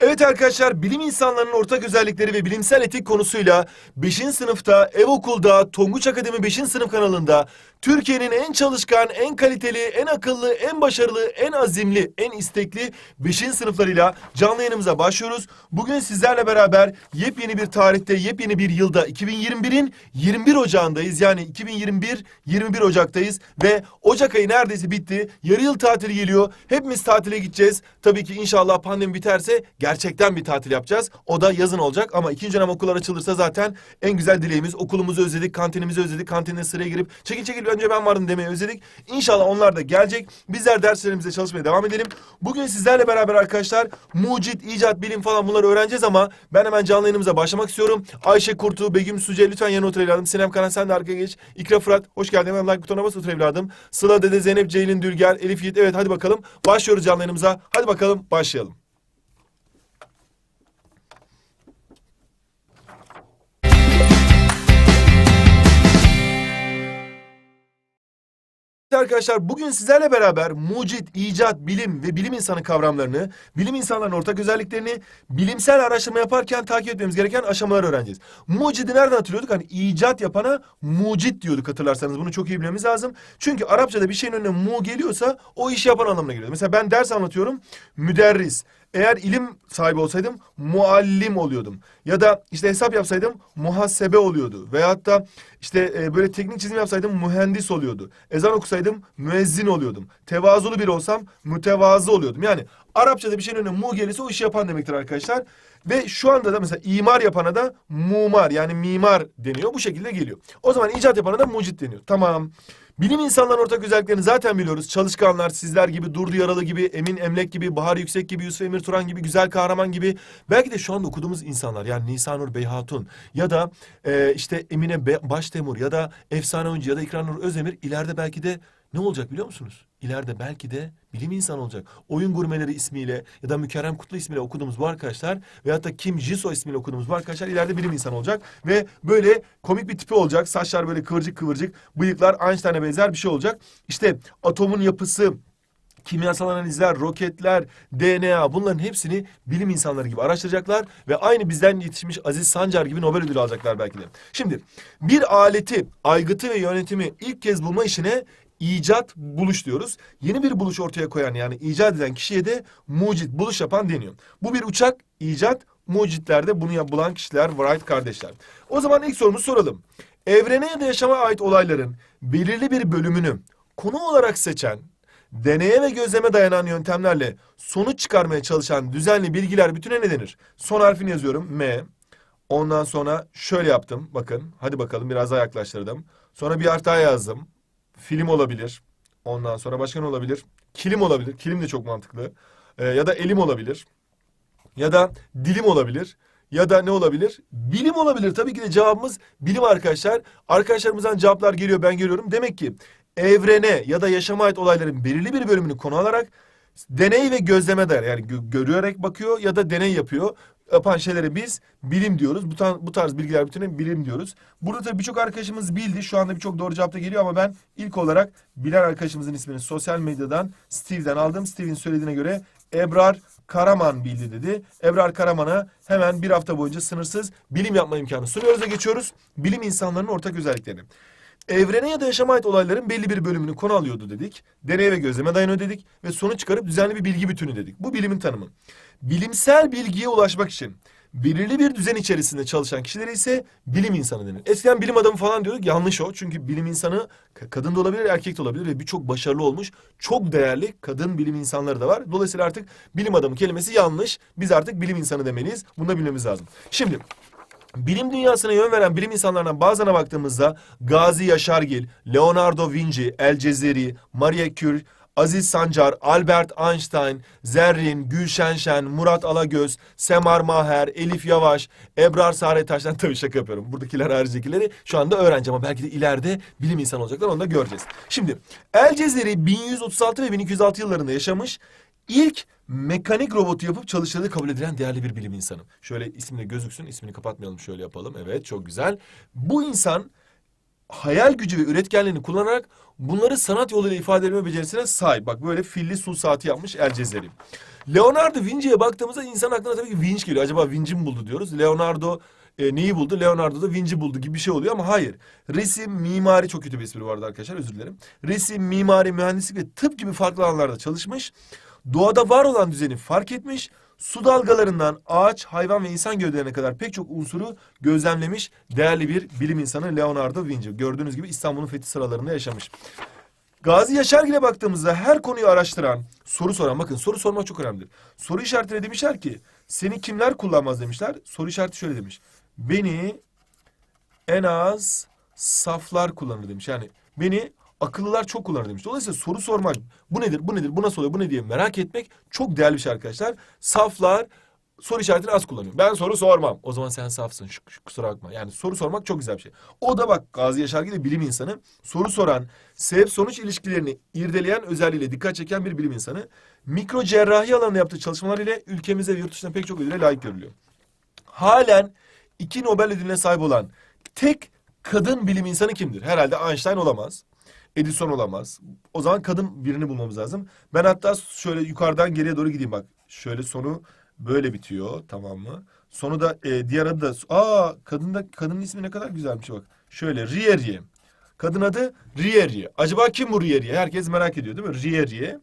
Evet arkadaşlar bilim insanlarının ortak özellikleri ve bilimsel etik konusuyla 5. sınıfta Ev Okul'da Tonguç Akademi 5. sınıf kanalında Türkiye'nin en çalışkan, en kaliteli, en akıllı, en başarılı, en azimli, en istekli 5. sınıflarıyla canlı yayınımıza başlıyoruz. Bugün sizlerle beraber yepyeni bir tarihte, yepyeni bir yılda 2021'in 21 Ocağı'ndayız. Yani 2021 21 Ocak'tayız ve Ocak ayı neredeyse bitti. Yarı yıl tatili geliyor. Hepimiz tatile gideceğiz. Tabii ki inşallah pandemi biterse gerçekten bir tatil yapacağız. O da yazın olacak ama ikinci dönem okullar açılırsa zaten en güzel dileğimiz okulumuzu özledik, kantinimizi özledik. Kantine sıraya girip çekil çekil önce ben vardım demeyi özledik. İnşallah onlar da gelecek. Bizler derslerimize çalışmaya devam edelim. Bugün sizlerle beraber arkadaşlar mucit, icat, bilim falan bunları öğreneceğiz ama ben hemen canlı yayınımıza başlamak istiyorum. Ayşe Kurtu, Begüm Suce lütfen yanına otur evladım. Sinem Karan sen de arkaya geç. İkra Fırat hoş geldin. Hemen like butonuna bas otur evladım. Sıla Dede, Zeynep, Ceylin, Dülger, Elif Yiğit. Evet hadi bakalım. Başlıyoruz canlı yayınımıza. Hadi bakalım başlayalım. Arkadaşlar bugün sizlerle beraber mucit, icat, bilim ve bilim insanı kavramlarını, bilim insanlarının ortak özelliklerini bilimsel araştırma yaparken takip etmemiz gereken aşamaları öğreneceğiz. Mucidi nereden hatırlıyorduk? Hani icat yapana mucit diyorduk hatırlarsanız. Bunu çok iyi bilmemiz lazım. Çünkü Arapçada bir şeyin önüne mu geliyorsa o işi yapan anlamına geliyor. Mesela ben ders anlatıyorum. Müderris. Eğer ilim sahibi olsaydım muallim oluyordum. Ya da işte hesap yapsaydım muhasebe oluyordu. Veyahut da işte e, böyle teknik çizim yapsaydım mühendis oluyordu. Ezan okusaydım müezzin oluyordum. Tevazulu biri olsam mütevazı oluyordum. Yani Arapçada bir şeyin önüne mu gelirse o işi yapan demektir arkadaşlar. Ve şu anda da mesela imar yapana da mumar yani mimar deniyor. Bu şekilde geliyor. O zaman icat yapana da mucit deniyor. Tamam. Bilim insanların ortak özelliklerini zaten biliyoruz. Çalışkanlar, sizler gibi, Durdu Yaralı gibi, Emin Emlek gibi, Bahar Yüksek gibi, Yusuf Emir Turan gibi, Güzel Kahraman gibi. Belki de şu anda okuduğumuz insanlar yani Nisanur Beyhatun ya da e, işte Emine Be- Baştemur ya da Efsane Oyuncu ya da İkranur Özdemir ileride belki de ne olacak biliyor musunuz? İleride belki de bilim insanı olacak. Oyun gurmeleri ismiyle ya da Mükerrem Kutlu ismiyle okuduğumuz bu arkadaşlar veyahut da Kim Jiso ismiyle okuduğumuz bu arkadaşlar ileride bilim insanı olacak. Ve böyle komik bir tipi olacak. Saçlar böyle kıvırcık kıvırcık. Bıyıklar Einstein'a benzer bir şey olacak. İşte atomun yapısı, kimyasal analizler, roketler, DNA bunların hepsini bilim insanları gibi araştıracaklar ve aynı bizden yetişmiş Aziz Sancar gibi Nobel ödülü alacaklar belki de. Şimdi bir aleti, aygıtı ve yönetimi ilk kez bulma işine icat buluş diyoruz. Yeni bir buluş ortaya koyan yani icat eden kişiye de mucit buluş yapan deniyor. Bu bir uçak icat mucitlerde bunu yap- bulan kişiler Wright kardeşler. O zaman ilk sorumuzu soralım. Evrene ya da yaşama ait olayların belirli bir bölümünü konu olarak seçen deneye ve gözleme dayanan yöntemlerle sonuç çıkarmaya çalışan düzenli bilgiler bütüne ne denir? Son harfini yazıyorum M. Ondan sonra şöyle yaptım. Bakın hadi bakalım biraz daha yaklaştırdım. Sonra bir harf daha yazdım. Film olabilir. Ondan sonra başka ne olabilir? Kilim olabilir. Kilim de çok mantıklı. Ee, ya da elim olabilir. Ya da dilim olabilir. Ya da ne olabilir? Bilim olabilir. Tabii ki de cevabımız bilim arkadaşlar. Arkadaşlarımızdan cevaplar geliyor ben görüyorum. Demek ki evrene ya da yaşama ait olayların belirli bir bölümünü konu alarak deney ve gözleme der. Yani gö- bakıyor ya da deney yapıyor. Yapan şeylere biz bilim diyoruz. Bu, tarz, bu tarz bilgiler bütüne bilim diyoruz. Burada tabii birçok arkadaşımız bildi. Şu anda birçok doğru cevap da geliyor ama ben ilk olarak bilen arkadaşımızın ismini sosyal medyadan Steve'den aldım. Steve'in söylediğine göre Ebrar Karaman bildi dedi. Ebrar Karaman'a hemen bir hafta boyunca sınırsız bilim yapma imkanı sunuyoruz ve geçiyoruz. Bilim insanlarının ortak özelliklerini. Evrene ya da yaşama ait olayların belli bir bölümünü konu alıyordu dedik. Deney ve gözleme dayanıyor dedik. Ve sonuç çıkarıp düzenli bir bilgi bütünü dedik. Bu bilimin tanımı. Bilimsel bilgiye ulaşmak için belirli bir düzen içerisinde çalışan kişilere ise bilim insanı denir. Eskiden bilim adamı falan diyorduk. Yanlış o. Çünkü bilim insanı ka- kadın da olabilir, erkek de olabilir ve birçok başarılı olmuş, çok değerli kadın bilim insanları da var. Dolayısıyla artık bilim adamı kelimesi yanlış. Biz artık bilim insanı demeliyiz. Bunu da bilmemiz lazım. Şimdi Bilim dünyasına yön veren bilim insanlarından bazılarına baktığımızda Gazi Yaşargil, Leonardo Vinci, El Cezeri, Marie Curie, Aziz Sancar, Albert Einstein, Zerrin, Gülşen Şen, Murat Alagöz, Semar Maher, Elif Yavaş, Ebrar Saaretaş'tan tabii şaka yapıyorum. Buradakiler haricikileri şu anda öğrenci ama belki de ileride bilim insanı olacaklar onu da göreceğiz. Şimdi El Cezeri 1136 ve 1206 yıllarında yaşamış. İlk mekanik robotu yapıp çalıştırdığı kabul edilen değerli bir bilim insanı. Şöyle ismini gözüksün, ismini kapatmayalım şöyle yapalım. Evet çok güzel. Bu insan hayal gücü ve üretkenliğini kullanarak bunları sanat yoluyla ifade etme becerisine sahip. Bak böyle filli su saati yapmış El Cezeri. Leonardo Vinci'ye baktığımızda insan aklına tabii ki Vinci geliyor. Acaba Vinci mi buldu diyoruz. Leonardo e, neyi buldu? Leonardo da Vinci buldu gibi bir şey oluyor ama hayır. Resim, mimari çok kötü bir espri vardı arkadaşlar özür dilerim. Resim, mimari, mühendislik ve tıp gibi farklı alanlarda çalışmış. Doğada var olan düzeni fark etmiş. Su dalgalarından ağaç, hayvan ve insan gövdelerine kadar pek çok unsuru gözlemlemiş değerli bir bilim insanı Leonardo Vinci. Gördüğünüz gibi İstanbul'un fethi sıralarında yaşamış. Gazi Yaşargil'e baktığımızda her konuyu araştıran, soru soran, bakın soru sormak çok önemlidir. Soru işaretine demişler ki, seni kimler kullanmaz demişler. Soru işareti şöyle demiş. Beni en az saflar kullanır demiş. Yani beni akıllılar çok kullanır demiş. Dolayısıyla soru sormak, bu nedir, bu nedir, bu nasıl oluyor, bu ne diye merak etmek çok değerli bir şey arkadaşlar. Saflar soru işaretini az kullanıyor. Ben soru sormam. O zaman sen safsın. Şu, şu- kusura bakma. Yani soru sormak çok güzel bir şey. O da bak Gazi Yaşargil de bilim insanı. Soru soran, sebep sonuç ilişkilerini irdeleyen özelliğiyle dikkat çeken bir bilim insanı. Mikro cerrahi alanında yaptığı çalışmalar ile ülkemizde ve yurt dışında pek çok ödüle layık görülüyor. Halen iki Nobel ödülüne sahip olan tek kadın bilim insanı kimdir? Herhalde Einstein olamaz. Edison olamaz. O zaman kadın birini bulmamız lazım. Ben hatta şöyle yukarıdan geriye doğru gideyim bak. Şöyle sonu böyle bitiyor tamam mı? Sonu da e, diğer adı da aa kadın da kadının ismi ne kadar güzelmiş bak. Şöyle Rierie. Kadın adı Rierie. Acaba kim bu Rierie? Herkes merak ediyor değil mi? Rierie.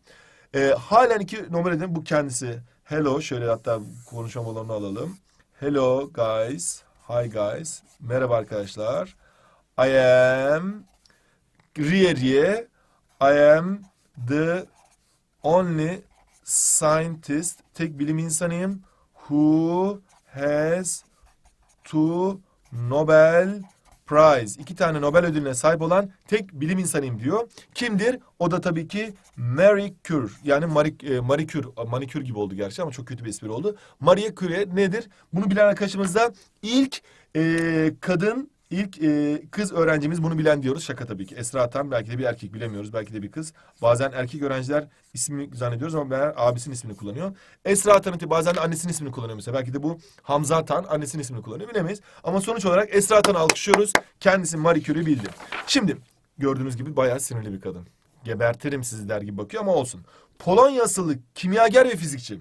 E, halen iki Nobel ödülü bu kendisi. Hello şöyle hatta konuşma balonu alalım. Hello guys. Hi guys. Merhaba arkadaşlar. I am Rierie. I am the only scientist, tek bilim insanıyım who has two Nobel Prize. İki tane Nobel ödülüne sahip olan tek bilim insanıyım diyor. Kimdir? O da tabii ki Marie Curie. Yani Marie, e, Marie Curie, manikür gibi oldu gerçi ama çok kötü bir espri oldu. Marie Curie nedir? Bunu bilen arkadaşımız da ilk e, kadın İlk e, kız öğrencimiz bunu bilen diyoruz. Şaka tabii ki. Esra Atan belki de bir erkek bilemiyoruz. Belki de bir kız. Bazen erkek öğrenciler ismi zannediyoruz ama meğer abisinin ismini kullanıyor. Esra iti bazen de annesinin ismini kullanıyor mesela. Belki de bu Hamza Atan annesinin ismini kullanıyor. Bilemeyiz. Ama sonuç olarak Esra Atan'ı alkışlıyoruz. Kendisi Marie Curie bildi. Şimdi gördüğünüz gibi bayağı sinirli bir kadın. Gebertirim sizi der gibi bakıyor ama olsun. Polonya asıllı kimyager ve fizikçi.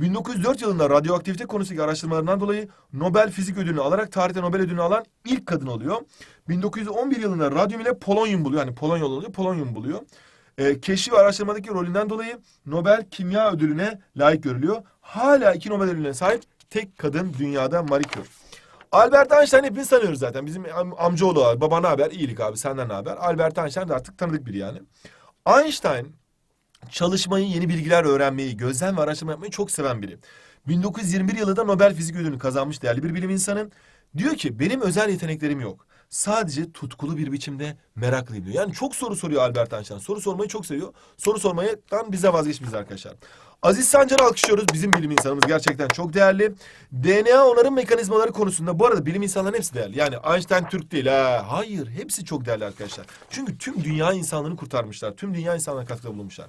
1904 yılında radyoaktivite konusundaki araştırmalarından dolayı Nobel Fizik Ödülünü alarak tarihte Nobel Ödülünü alan ilk kadın oluyor. 1911 yılında radyum ile polonyum buluyor. Yani polonyol oluyor, polonyum buluyor. Ee, keşif ve araştırmadaki rolünden dolayı Nobel Kimya Ödülüne layık görülüyor. Hala iki Nobel Ödülüne sahip tek kadın dünyada Marie Curie. Albert Einstein hepimiz tanıyoruz zaten. Bizim am- amcaoğlu abi. Baba ne haber? İyilik abi. Senden ne haber? Albert Einstein de artık tanıdık biri yani. Einstein çalışmayı, yeni bilgiler öğrenmeyi, gözlem ve araştırma yapmayı çok seven biri. 1921 yılında Nobel Fizik Ödülünü kazanmış değerli bir bilim insanı. Diyor ki benim özel yeteneklerim yok. Sadece tutkulu bir biçimde meraklıyım diyor. Yani çok soru soruyor Albert Einstein. Soru sormayı çok seviyor. Soru sormaydan bize vazgeçmeyiz arkadaşlar. Aziz Sancar'ı alkışlıyoruz. Bizim bilim insanımız gerçekten çok değerli. DNA onarım mekanizmaları konusunda bu arada bilim insanların hepsi değerli. Yani Einstein Türk değil ha. Hayır hepsi çok değerli arkadaşlar. Çünkü tüm dünya insanlığını kurtarmışlar. Tüm dünya insanlarına katkıda bulunmuşlar.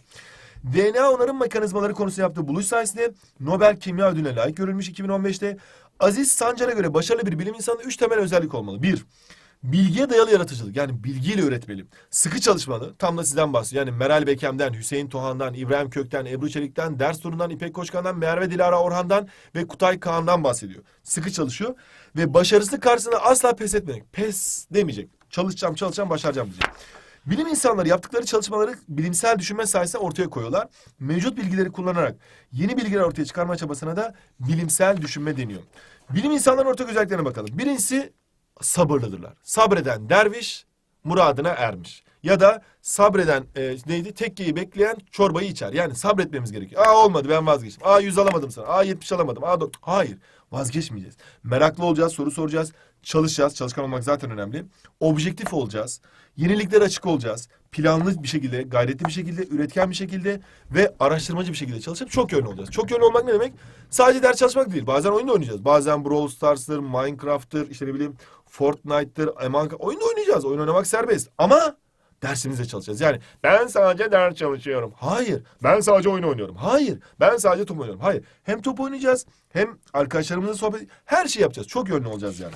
DNA onarım mekanizmaları konusunda yaptığı buluş sayesinde Nobel Kimya Ödülü'ne layık görülmüş 2015'te. Aziz Sancar'a göre başarılı bir bilim insanı üç temel özellik olmalı. Bir, bilgiye dayalı yaratıcılık yani bilgiyle üretmeli. Sıkı çalışmalı. Tam da sizden bahsediyor. Yani Meral Bekem'den, Hüseyin Tohan'dan, İbrahim Kök'ten, Ebru Çelik'ten, Ders Turun'dan, İpek Koçkan'dan, Merve Dilara Orhan'dan ve Kutay Kağan'dan bahsediyor. Sıkı çalışıyor ve başarısı karşısında asla pes etmeyecek. Pes demeyecek. Çalışacağım, çalışacağım, başaracağım diyecek. Bilim insanları yaptıkları çalışmaları bilimsel düşünme sayesinde ortaya koyuyorlar. Mevcut bilgileri kullanarak yeni bilgiler ortaya çıkarma çabasına da bilimsel düşünme deniyor. Bilim insanların ortak özelliklerine bakalım. Birincisi sabırlıdırlar. Sabreden derviş muradına ermiş. Ya da sabreden e, neydi? Tekkeyi bekleyen çorbayı içer. Yani sabretmemiz gerekiyor. Aa olmadı ben vazgeçtim. Aa 100 alamadım sana. Aa 70 alamadım. Aa Hayır. Vazgeçmeyeceğiz. Meraklı olacağız, soru soracağız. Çalışacağız. Çalışkan olmak zaten önemli. Objektif olacağız. Yeniliklere açık olacağız. Planlı bir şekilde, gayretli bir şekilde, üretken bir şekilde ve araştırmacı bir şekilde çalışıp çok yönlü olacağız. Çok yönlü olmak ne demek? Sadece ders çalışmak değil. Bazen oyun da oynayacağız. Bazen Brawl Stars'tır, Minecraft'tır, işte ne bileyim Fortnite'tır, Among Oyun oynayacağız. Oyun oynamak serbest. Ama dersimizde çalışacağız. Yani ben sadece ders çalışıyorum. Hayır. Ben sadece oyun oynuyorum. Hayır. Ben sadece top oynuyorum. Hayır. Hem top oynayacağız hem arkadaşlarımızla sohbet her şey yapacağız. Çok yönlü olacağız yani.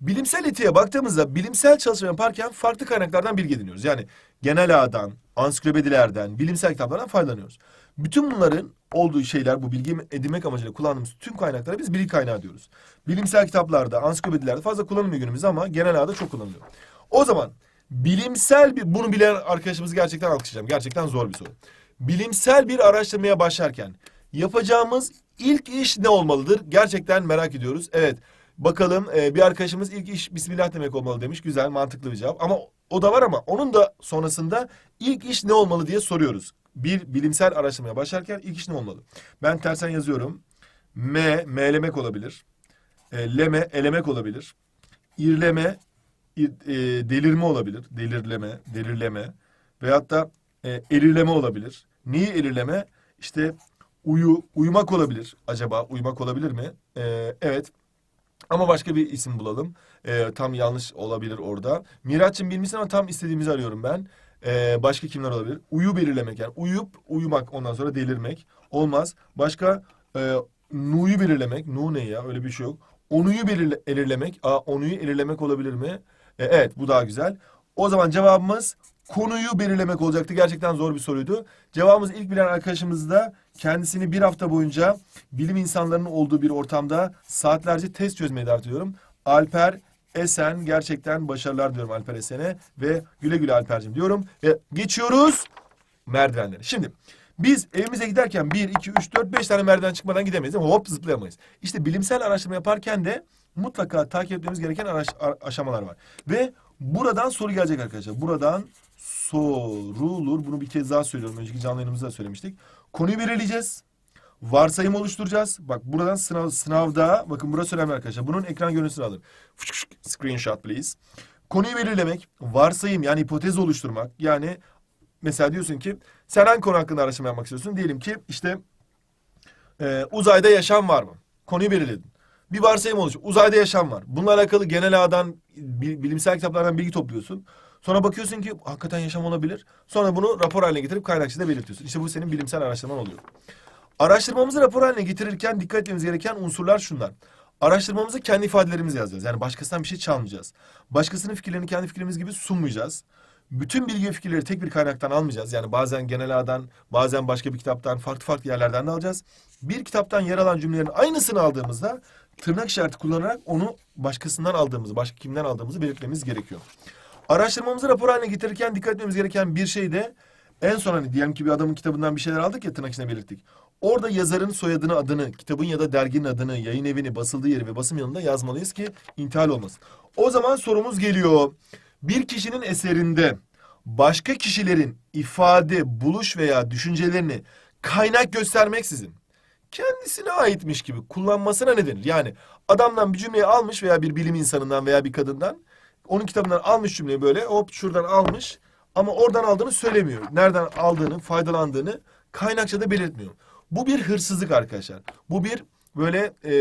Bilimsel etiğe baktığımızda bilimsel çalışma yaparken farklı kaynaklardan bilgi ediniyoruz. Yani genel ağdan, ansiklopedilerden, bilimsel kitaplardan faydalanıyoruz. Bütün bunların olduğu şeyler bu bilgi edinmek amacıyla kullandığımız tüm kaynaklara biz bilgi kaynağı diyoruz. Bilimsel kitaplarda, ansiklopedilerde fazla kullanılmıyor günümüzde ama genel ağda çok kullanılıyor. O zaman bilimsel bir, bunu bilen arkadaşımızı gerçekten alkışlayacağım. Gerçekten zor bir soru. Bilimsel bir araştırmaya başlarken yapacağımız ilk iş ne olmalıdır? Gerçekten merak ediyoruz. Evet. Bakalım e, bir arkadaşımız ilk iş Bismillah demek olmalı demiş. Güzel, mantıklı bir cevap. Ama o da var ama onun da sonrasında ilk iş ne olmalı diye soruyoruz. Bir bilimsel araştırmaya başlarken ilk iş ne olmalı? Ben tersen yazıyorum. M, melemek olabilir. E, leme, elemek olabilir. İrleme, ir- e, delirme olabilir. Delirleme, delirleme. Veyahut da e, erirleme olabilir. Neyi erirleme? İşte uyu, uyumak olabilir. Acaba uyumak olabilir mi? E, evet. Ama başka bir isim bulalım. E, tam yanlış olabilir orada. Miraç'ın bilmişsin ama tam istediğimizi arıyorum ben. E, başka kimler olabilir? Uyu belirlemek yani. Uyup uyumak ondan sonra delirmek. Olmaz. Başka e, nu'yu belirlemek. Nu ne ya? Öyle bir şey yok. Onuyu belirle, belirlemek. Aa, onuyu belirlemek olabilir mi? E, evet bu daha güzel. O zaman cevabımız konuyu belirlemek olacaktı. Gerçekten zor bir soruydu. Cevabımız ilk bilen arkadaşımız da kendisini bir hafta boyunca bilim insanlarının olduğu bir ortamda saatlerce test çözmeye davet ediyorum. Alper Esen gerçekten başarılar diyorum Alper Esen'e ve güle güle Alper'cim diyorum ve geçiyoruz merdivenlere. Şimdi biz evimize giderken 1, 2, 3, 4, 5 tane merdiven çıkmadan gidemeyiz değil mi? Hop zıplayamayız. İşte bilimsel araştırma yaparken de mutlaka takip etmemiz gereken araş- aşamalar var. Ve buradan soru gelecek arkadaşlar. Buradan sorulur. Bunu bir kez daha söylüyorum. Önceki canlı söylemiştik. Konuyu belirleyeceğiz. Varsayım oluşturacağız. Bak buradan sınav sınavda bakın burası önemli arkadaşlar. Bunun ekran görüntüsünü alın. Screenshot please. Konuyu belirlemek, varsayım yani hipotez oluşturmak. Yani mesela diyorsun ki sen hangi konu hakkında araştırma yapmak istiyorsun? Diyelim ki işte e, uzayda yaşam var mı? Konuyu belirledin. Bir varsayım oluşuyor. Uzayda yaşam var. Bununla alakalı genel ağdan bi- bilimsel kitaplardan bilgi topluyorsun. Sonra bakıyorsun ki hakikaten yaşam olabilir. Sonra bunu rapor haline getirip kaynakçıda belirtiyorsun. İşte bu senin bilimsel araştırman oluyor. Araştırmamızı rapor haline getirirken dikkat etmemiz gereken unsurlar şunlar. Araştırmamızı kendi ifadelerimizi yazacağız. Yani başkasından bir şey çalmayacağız. Başkasının fikirlerini kendi fikrimiz gibi sunmayacağız. Bütün bilgi ve fikirleri tek bir kaynaktan almayacağız. Yani bazen genel ağdan, bazen başka bir kitaptan, farklı farklı yerlerden de alacağız. Bir kitaptan yer alan cümlelerin aynısını aldığımızda tırnak işareti kullanarak onu başkasından aldığımızı, başka kimden aldığımızı belirtmemiz gerekiyor. Araştırmamızı rapor haline getirirken dikkat etmemiz gereken bir şey de en son hani diyelim ki bir adamın kitabından bir şeyler aldık ya tırnak içine belirttik. Orada yazarın soyadını, adını, kitabın ya da derginin adını, yayın evini, basıldığı yeri ve basım yılında yazmalıyız ki intihal olmasın. O zaman sorumuz geliyor. Bir kişinin eserinde başka kişilerin ifade, buluş veya düşüncelerini kaynak göstermeksizin kendisine aitmiş gibi kullanmasına ne denir? Yani adamdan bir cümleyi almış veya bir bilim insanından veya bir kadından onun kitabından almış cümleyi böyle hop şuradan almış ama oradan aldığını söylemiyor. Nereden aldığını, faydalandığını kaynakçada belirtmiyor. Bu bir hırsızlık arkadaşlar. Bu bir böyle e,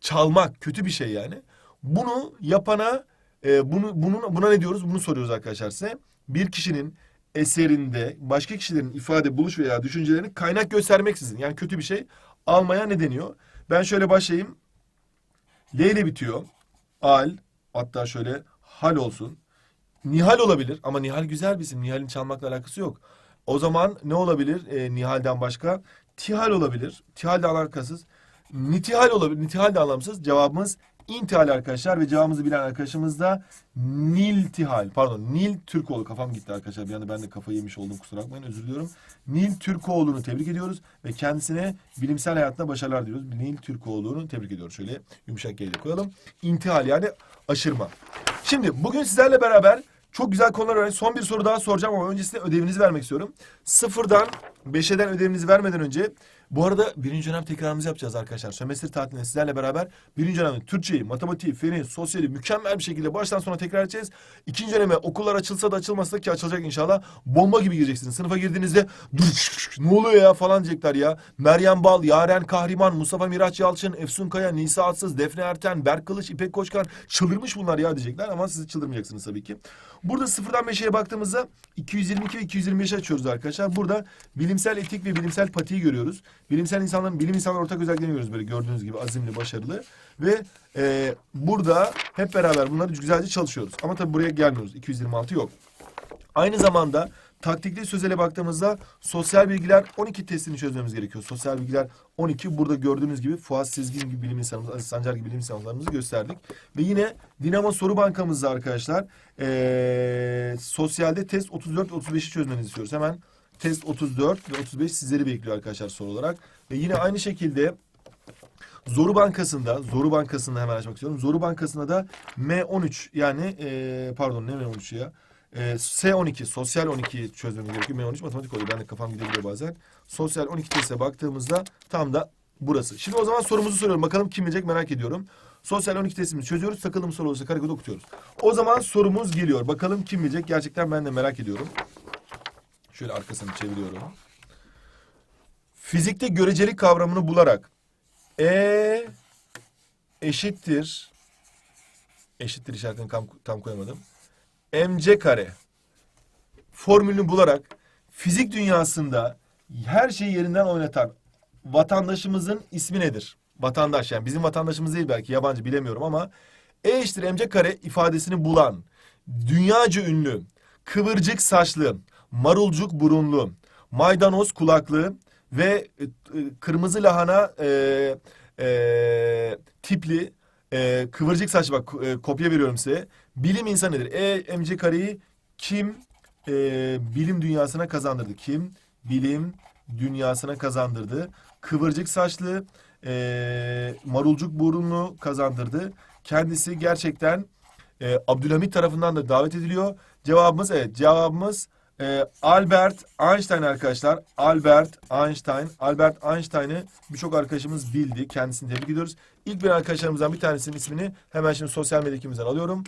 çalmak, kötü bir şey yani. Bunu yapana e, bunu bunun buna ne diyoruz? Bunu soruyoruz arkadaşlar size. Bir kişinin eserinde başka kişilerin ifade, buluş veya düşüncelerini kaynak göstermeksizin yani kötü bir şey almaya ne deniyor? Ben şöyle başlayayım. L ile bitiyor. Al hatta şöyle hal olsun. Nihal olabilir ama Nihal güzel bir isim. Nihal'in çalmakla alakası yok. O zaman ne olabilir e, Nihal'den başka? Tihal olabilir. Tihal de alakasız. Nitihal olabilir. Nitihal de anlamsız. Cevabımız intihal arkadaşlar ve cevabımızı bilen arkadaşımız da Niltihal. Pardon Nil Türkoğlu. Kafam gitti arkadaşlar. Bir anda ben de kafayı yemiş oldum kusura bakmayın özür diliyorum. Nil Türkoğlu'nu tebrik ediyoruz ve kendisine bilimsel hayatta başarılar diliyoruz. Nil Türkoğlu'nu tebrik ediyoruz. Şöyle yumuşak G'yle koyalım. İntihal yani aşırma. Şimdi bugün sizlerle beraber çok güzel konular öğrendik. Son bir soru daha soracağım ama öncesinde ödevinizi vermek istiyorum. Sıfırdan beşeden ödevinizi vermeden önce bu arada birinci dönem tekrarımızı yapacağız arkadaşlar. Sömestr tatilinde sizlerle beraber birinci dönem Türkçeyi, matematiği, feni, sosyali mükemmel bir şekilde baştan sona tekrar edeceğiz. İkinci döneme okullar açılsa da açılmasa da ki açılacak inşallah. Bomba gibi gireceksiniz. Sınıfa girdiğinizde ne oluyor ya falan diyecekler ya. Meryem Bal, Yaren Kahriman, Mustafa Miraç Yalçın, Efsun Kaya, Nisa Atsız, Defne Erten, Berk Kılıç, İpek Koçkan çıldırmış bunlar ya diyecekler ama siz çıldırmayacaksınız tabii ki. Burada sıfırdan beşeye baktığımızda 222 ve 225 açıyoruz arkadaşlar. Burada bilimsel etik ve bilimsel patiği görüyoruz. Bilimsel insanların, bilim insanların ortak özelliklerini görüyoruz böyle gördüğünüz gibi azimli, başarılı. Ve e, burada hep beraber bunları güzelce çalışıyoruz. Ama tabii buraya gelmiyoruz. 226 yok. Aynı zamanda taktikli sözele baktığımızda sosyal bilgiler 12 testini çözmemiz gerekiyor. Sosyal bilgiler 12. Burada gördüğünüz gibi Fuat Sezgin gibi bilim insanımız, Aziz Sancar gibi bilim insanlarımızı gösterdik. Ve yine Dinamo soru bankamızda arkadaşlar ee, sosyalde test 34 ve 35'i çözmenizi istiyoruz. Hemen test 34 ve 35 sizleri bekliyor arkadaşlar soru olarak. Ve yine aynı şekilde Zoru Bankası'nda, Zoru Bankası'nda hemen açmak istiyorum. Zoru Bankası'nda da M13 yani e, pardon ne M13 ya? E, S12, sosyal 12 çözmemiz gerekiyor. M13 matematik oluyor. Ben de kafam gidebiliyor bazen. Sosyal 12 teste baktığımızda tam da burası. Şimdi o zaman sorumuzu soruyorum. Bakalım kim bilecek merak ediyorum. Sosyal 12 testimizi çözüyoruz. Takıldığımız soru olursa karekodu okutuyoruz. O zaman sorumuz geliyor. Bakalım kim bilecek? Gerçekten ben de merak ediyorum. Şöyle arkasını çeviriyorum. Fizikte görecelik kavramını bularak E eşittir eşittir işaretini tam, tam koyamadım. MC kare formülünü bularak fizik dünyasında her şeyi yerinden oynatan vatandaşımızın ismi nedir? Vatandaş yani bizim vatandaşımız değil belki yabancı bilemiyorum ama E eşittir MC kare ifadesini bulan dünyaca ünlü kıvırcık saçlı marulcuk burunlu maydanoz kulaklı ve e, e, kırmızı lahana e, e, tipli e, kıvırcık saçlı bak e, kopya veriyorum size. Bilim insanı nedir? E MC kareyi kim e, bilim dünyasına kazandırdı? Kim bilim dünyasına kazandırdı? Kıvırcık saçlı e, marulcuk burunlu kazandırdı. Kendisi gerçekten e, Abdülhamit tarafından da davet ediliyor. Cevabımız evet cevabımız e, Albert Einstein arkadaşlar. Albert Einstein. Albert Einstein'ı birçok arkadaşımız bildi. Kendisini tebrik ediyoruz. İlk bilen arkadaşlarımızdan bir tanesinin ismini hemen şimdi sosyal medya ekibimizden alıyorum.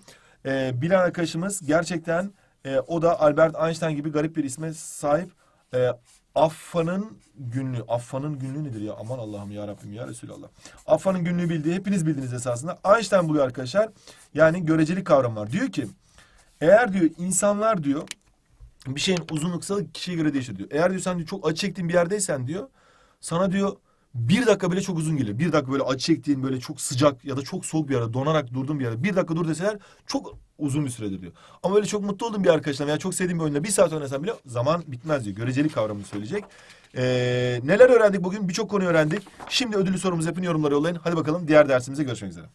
E, bilen arkadaşımız gerçekten e, o da Albert Einstein gibi garip bir isme sahip. E, Affa'nın günlüğü. Affa'nın günlüğü nedir ya? Aman Allah'ım ya Rabbim ya Resulallah. Affa'nın günlüğü bildiği hepiniz bildiniz esasında. Einstein buluyor arkadaşlar. Yani görecelik kavramı var. Diyor ki eğer diyor insanlar diyor bir şeyin uzunluk kısalık kişiye göre değişir diyor. Eğer diyor sen diyor, çok acı çektiğin bir yerdeysen diyor sana diyor bir dakika bile çok uzun geliyor. Bir dakika böyle acı çektiğin böyle çok sıcak ya da çok soğuk bir yerde donarak durduğun bir yerde bir dakika dur deseler çok uzun bir süredir diyor. Ama böyle çok mutlu olduğun bir arkadaşla veya çok sevdiğin bir oyunda bir saat oynasan bile zaman bitmez diyor. Görecelik kavramını söyleyecek. Ee, neler öğrendik bugün? Birçok konu öğrendik. Şimdi ödüllü sorumuzu yapın yorumlara yollayın. Hadi bakalım diğer dersimize görüşmek üzere.